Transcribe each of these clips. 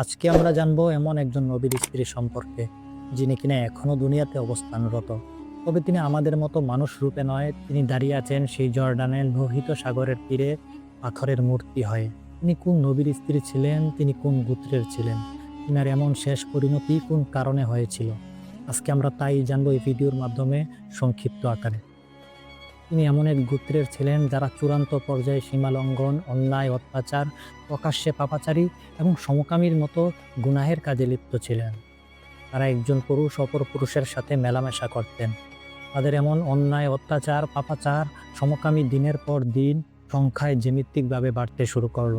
আজকে আমরা জানব এমন একজন নবীর স্ত্রী সম্পর্কে, যিনি কিনা এখনও দুনিয়াতে অবস্থানরত। তবে তিনি আমাদের মতো মানুষ রূপে নয়, তিনি দাঁড়িয়ে আছেন সেই জর্ডানের লোহিত সাগরের তীরে পাথরের মূর্তি হয়ে। তিনি কোন নবীর স্ত্রী ছিলেন, তিনি কোন গোত্রের ছিলেন, তিনার এমন শেষ পরিণতি কোন কারণে হয়েছিল? আজকে আমরা তাই জানব এই ভিডিওর মাধ্যমে সংক্ষিপ্ত আকারে। তিনি এমন এক গোত্রের ছিলেন যারা চূড়ান্ত পর্যায়ে সীমালঙ্ঘন অন্যায়, অত্যাচার, প্রকাশ্যে পাপাচারী এবং সমকামীর মতো গুনাহের কাজে লিপ্ত ছিলেন। তারা একজন পুরুষ, অপর পুরুষের সাথে মেলামেশা করতেন। তাদের এমন অন্যায়, অত্যাচার, পাপাচার, সমকামী দিনের পর দিন সংখ্যায় জ্যামিতিকভাবে বাড়তে শুরু করল।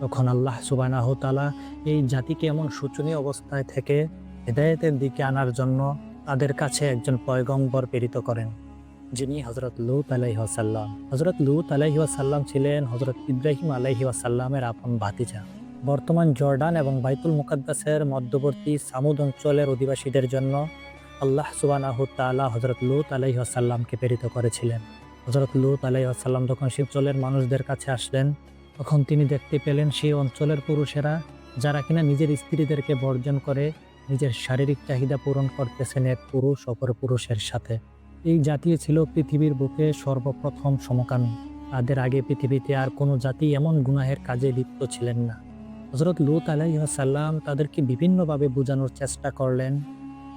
তখন আল্লাহ সুবানাহ তালা এই জাতিকে এমন শোচনীয় অবস্থায় থেকে হেদায়েতের দিকে আনার জন্য তাদের কাছে একজন পয়গম্বর প্রেরিত করেন। যিনি হজরত লুত আলাইহি ওয়াসাল্লাম। হজরত লুত আলাইহি ওয়াসাল্লাম ছিলেন হজরত ইব্রাহিম আলাইহি ওয়াসাল্লামের আপন ভাতিজা। বর্তমান জর্ডান এবং বাইতুল মুকাদ্দাসের মধ্যবর্তী সামুদ অঞ্চলের অধিবাসীদের জন্য আল্লাহ সুবানাহু তাআলা হজরত লুত আলাইহি ওয়াসাল্লামকে প্রেরিত করেছিলেন। হজরত লুত আলাইহি ওয়াসাল্লাম যখন অঞ্চলের মানুষদের কাছে আসলেন, তখন তিনি দেখতে পেলেন সেই অঞ্চলের পুরুষেরা যারা কিনা নিজের স্ত্রীদেরকে বর্জন করে নিজের শারীরিক চাহিদা পূরণ করতেছেন এক পুরুষ অপর পুরুষের সাথে। এই জাতি ছিল পৃথিবীর বুকে সর্বপ্রথম সমকামী। তাদের আগে পৃথিবীতে আর কোনো জাতি এমন গুনাহের কাজে লিপ্ত ছিলেন না। হজরত লুত আলাইসাল্লাম তাদেরকে বিভিন্নভাবে বোঝানোর চেষ্টা করলেন,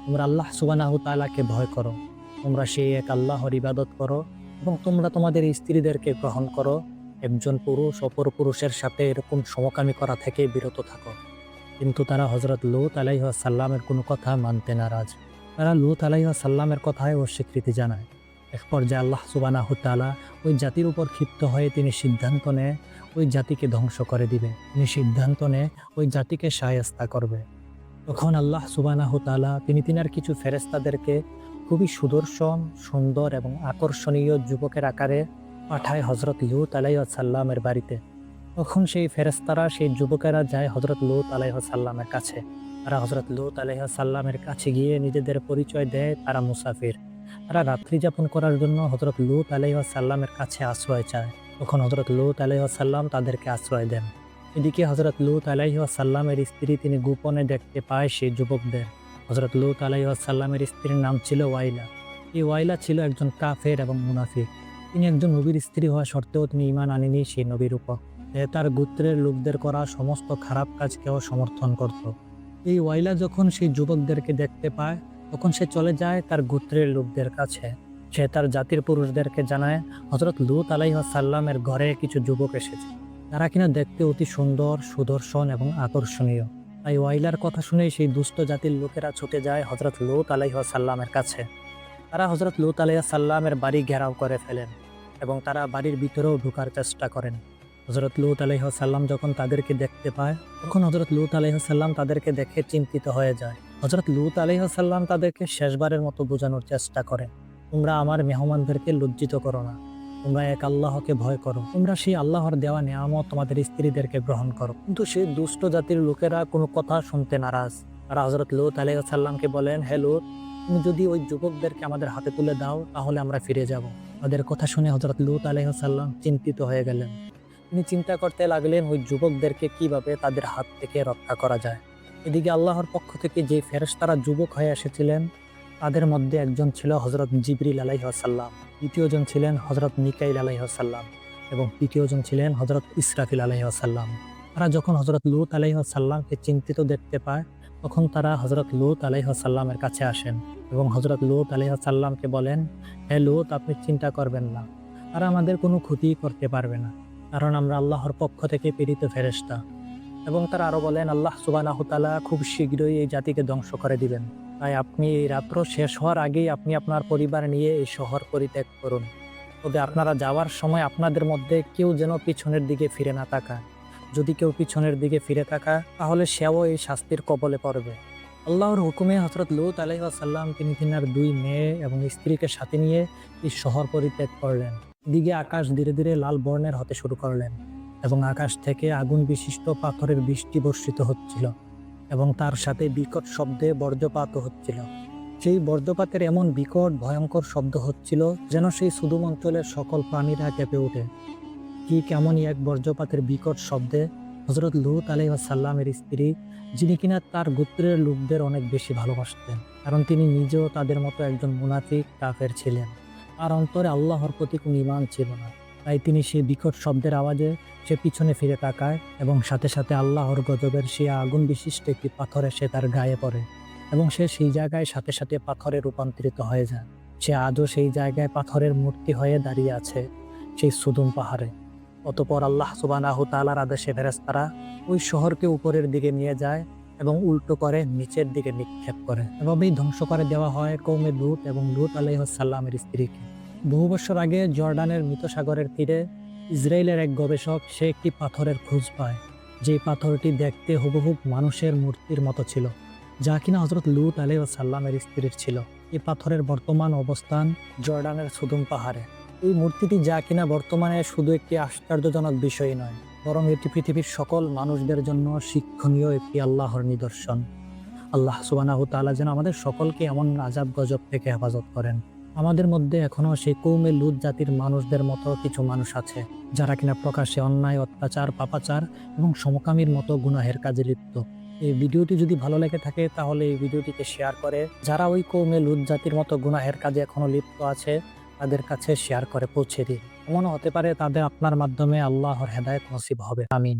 তোমরা আল্লাহ সুবানাহু তালাকে ভয় করো, তোমরা সেই এক আল্লাহর ইবাদত করো এবং তোমরা তোমাদের স্ত্রীদেরকে গ্রহণ করো, একজন পুরুষ অপর পুরুষের সাথে এরকম সমকামী করা থেকে বিরত থাকো। কিন্তু তারা হজরত লুত আলাইসাল্লামের কোনো কথা মানতে নারাজ। তারা লুত আলাইসাল্লামের কথায় অস্বীকৃতি জানায়। এক পর্যায়ে আল্লাহ সুবানাহ তালা ওই জাতির উপর ক্ষিপ্ত হয়ে তিনি সিদ্ধান্ত নেয়, ওই জাতিকে ধ্বংস করে দিবে। তিনি সিদ্ধান্ত নেয়, ওই জাতিকে সায়স্তা করবে। তখন আল্লাহ সুবানাহ তালা তিনি তিনার কিছু ফেরেস্তাদেরকে খুবই সুদর্শন, সুন্দর এবং আকর্ষণীয় যুবকের আকারে পাঠায় হজরত লুত আলাইসাল্লামের বাড়িতে। তখন সেই ফেরেস্তারা সেই যুবকেরা যায় হজরত লুত আলাইসাল্লামের কাছে। তারা হজরত লুত আলাইসাল্লামের কাছে গিয়ে নিজেদের পরিচয় দেয়, তারা মুসাফির। তারা রাত্রি যাপন করার জন্য হজরত লুত আলাইসাল্লামের কাছে আশ্রয় চায়। তখন হজরত লুত আলাইসাল্লাম তাদেরকে আশ্রয় দেন। এদিকে হজরত লুত আলাইসাল্লামের স্ত্রী তিনি গোপনে দেখতে পায় সেই যুবকদের। হজরত লুত আলাইসাল্লামের স্ত্রীর নাম ছিল ওয়াইলা। এই ওয়াইলা ছিল একজন কাফের এবং মুনাফিক। তিনি একজন নবীর স্ত্রী হওয়া সত্ত্বেও তিনি ইমান আনেনি সেই নবীর উপর। তার গোত্রের লোকদের করা সমস্ত খারাপ কাজকেও সমর্থন করত। এই ওয়াইলা যখন সেই যুবকদেরকে দেখতে পায়, তখন সে চলে যায় তার গোত্রের লোকদের কাছে। সে তার জাতির পুরুষদেরকে জানায় হজরত লুত আলাইসাল্লামের ঘরে কিছু যুবক এসেছে। তারা কিনা দেখতে অতি সুন্দর, সুদর্শন এবং আকর্ষণীয়। তাই ওয়াইলার কথা শুনেই সেই দুষ্ট জাতির লোকেরা ছুটে যায় হজরত লুত আলাইসাল্লামের কাছে। তারা হজরত লুত আলাইসাল্লামের বাড়ি ঘেরাও করে ফেলেন এবং তারা বাড়ির ভিতরেও ঢোকার চেষ্টা করেন। হজরত লুত আলাইসাল্লাম যখন তাদেরকে দেখতে পায়, তখন হজরত লুত আলাইসাল্লাম তাদেরকে দেখে চিন্তিত হয়ে যায়। হজরত লুত আলাইসাল্লাম তাদেরকে শেষবারের মতো বোঝানোর চেষ্টা করেন, তোমরা আমার মেহমানদেরকে লজ্জিত করো না। তোমরা এক আল্লাহকে ভয় করো। তোমরা সেই আল্লাহর দেওয়া নিয়ামত তোমাদের স্ত্রীদেরকে গ্রহণ করো। কিন্তু সেই দুষ্ট জাতির লোকেরা কোনো কথা শুনতে নারাজ। তারা হজরত লুত আলাইসাল্লামকে বলেন, হে লুত, তুমি যদি ওই যুবকদেরকে আমাদের হাতে তুলে দাও, তাহলে আমরা ফিরে যাব। তাদের কথা শুনে হজরত লুত আলাইসাল্লাম চিন্তিত হয়ে গেলেন। তিনি চিন্তা করতে লাগলেন ওই যুবকদেরকে কীভাবে তাদের হাত থেকে রক্ষা করা যায়। এদিকে আল্লাহর পক্ষ থেকে যে ফেরেশতারা যুবক হয়ে এসেছিলেন, তাদের মধ্যে একজন ছিল হজরত জিবরিল আলাইহাসাল্লাম দ্বিতীয়জন ছিলেন হজরত মিকাইল আলাইহাসাল্লাম এবং তৃতীয়জন ছিলেন হজরত ইসরাফিল আলাইহাসাল্লাম তারা যখন হজরত লুত আলাইহাসাল্লামকে চিন্তিত দেখতে পায়, তখন তারা হজরত লুত আলাইহাসাল্লামের কাছে আসেন এবং হজরত লুত আলাইহাসাল্লামকে বলেন, হে লুত, আপনি চিন্তা করবেন না। তারা আমাদের কোনো ক্ষতি করতে পারবে না। কারণ আমরা আল্লাহর পক্ষ থেকে প্রেরিত ফেরেশতা। এবং তারা আরও বলেন, আল্লাহ সুবানাহতালা খুব শীঘ্রই এই জাতিকে ধ্বংস করে দিবেন। তাই আপনি এই রাত্র শেষ হওয়ার আগেই আপনি আপনার পরিবার নিয়ে এই শহর পরিত্যাগ করুন। তবে আপনারা যাওয়ার সময় আপনাদের মধ্যে কেউ যেন পিছনের দিকে ফিরে না তাকায়। যদি কেউ পিছনের দিকে ফিরে থাকা তাহলে সেও এই শাস্তির কবলে পড়বে। আল্লাহর হুকুমে হজরত লুত আলাইসাল্লাম তিনি তিনার দুই মেয়ে এবং স্ত্রীকে সাথে নিয়ে এই শহর পরিত্যাগ করলেন। দিকে আকাশ ধীরে ধীরে লাল বর্ণের হতে শুরু করলেন এবং আকাশ থেকে আগুন বিশিষ্ট পাথরের বৃষ্টি বর্ষিত হচ্ছিল এবং তার সাথে বিকট শব্দে বর্জ্যপাত হচ্ছিল। সেই বর্জ্যপাতের এমন বিকট, ভয়ঙ্কর শব্দ হচ্ছিল যেন সেই সুদুম অঞ্চলের সকল প্রাণীরা কেঁপে ওঠে। কি কেমনই এক বর্জ্যপাতের বিকট শব্দে হজরত লুত আলাইসাল্লামের স্ত্রী, যিনি কিনা তার গোত্রের লোকদের অনেক বেশি ভালোবাসতেন, কারণ তিনি নিজেও তাদের মতো একজন মুনাফিক, কাফের ছিলেন। আর অন্তরে আল্লাহর প্রতি কোনো ইমান ছিল না। তাই তিনি সেই বিকট শব্দের আওয়াজে সে পিছনে ফিরে তাকায় এবং সাথে সাথে আল্লাহর গজবের সে আগুন বিশিষ্ট একটি পাথরে সে তার গায়ে পড়ে এবং সে সেই জায়গায় সাথে সাথে পাথরে রূপান্তরিত হয়ে যায়। সে আজও সেই জায়গায় পাথরের মূর্তি হয়ে দাঁড়িয়ে আছে সেই সুদুম পাহাড়ে। অতপর আল্লাহ সুবান সুবানাহ তালার আদেশে ফেরেস্তারা ওই শহরকে উপরের দিকে নিয়ে যায় এবং উল্টো করে, নিচের দিকে নিক্ষেপ করে এভাবেই ধ্বংস করে দেওয়া হয় কৌমে লুত এবং লুত আলাইসাল্লামের স্ত্রীকে। বহু বছর আগে জর্ডানের মৃত সাগরের তীরে ইসরায়েলের এক গবেষক, সে একটি পাথরের খোঁজ পায়, যে পাথরটি দেখতে হুবহুব মানুষের মূর্তির মতো ছিল, যা কিনা হজরত লুত আলাইসাল্লামের স্ত্রীর ছিল। এই পাথরের বর্তমান অবস্থান জর্ডানের সুদুম পাহাড়ে। এই মূর্তিটি যা কিনা বর্তমানে শুধু একটি আশ্চর্যজনক বিষয় নয় বরং এটি পৃথিবীর সকল মানুষদের জন্য শিক্ষণীয় একটি আল্লাহর নিদর্শন। আল্লাহ সুবানাহ তাআলা যেন আমাদের সকলকে এমন আজাব গজব থেকে হেফাজত করেন। আমাদের মধ্যে এখনও সেই কৌমে লুত জাতির মানুষদের মতো কিছু মানুষ আছে, যারা কিনা প্রকাশ্যে অন্যায়, অত্যাচার, পাপাচার এবং সমকামীর মতো গুনাহের কাজে লিপ্ত। এই ভিডিওটি যদি ভালো লেগে থাকে, তাহলে এই ভিডিওটিকে শেয়ার করে, যারা ওই কৌমে লুত জাতির মতো গুনাহের কাজে এখনও লিপ্ত আছে তাদের কাছে শেয়ার করে পৌঁছে দিন এমনও হতে পারে তাদের আপনার মাধ্যমে আল্লাহর হেদায়ত নসিব হবে। আমিন।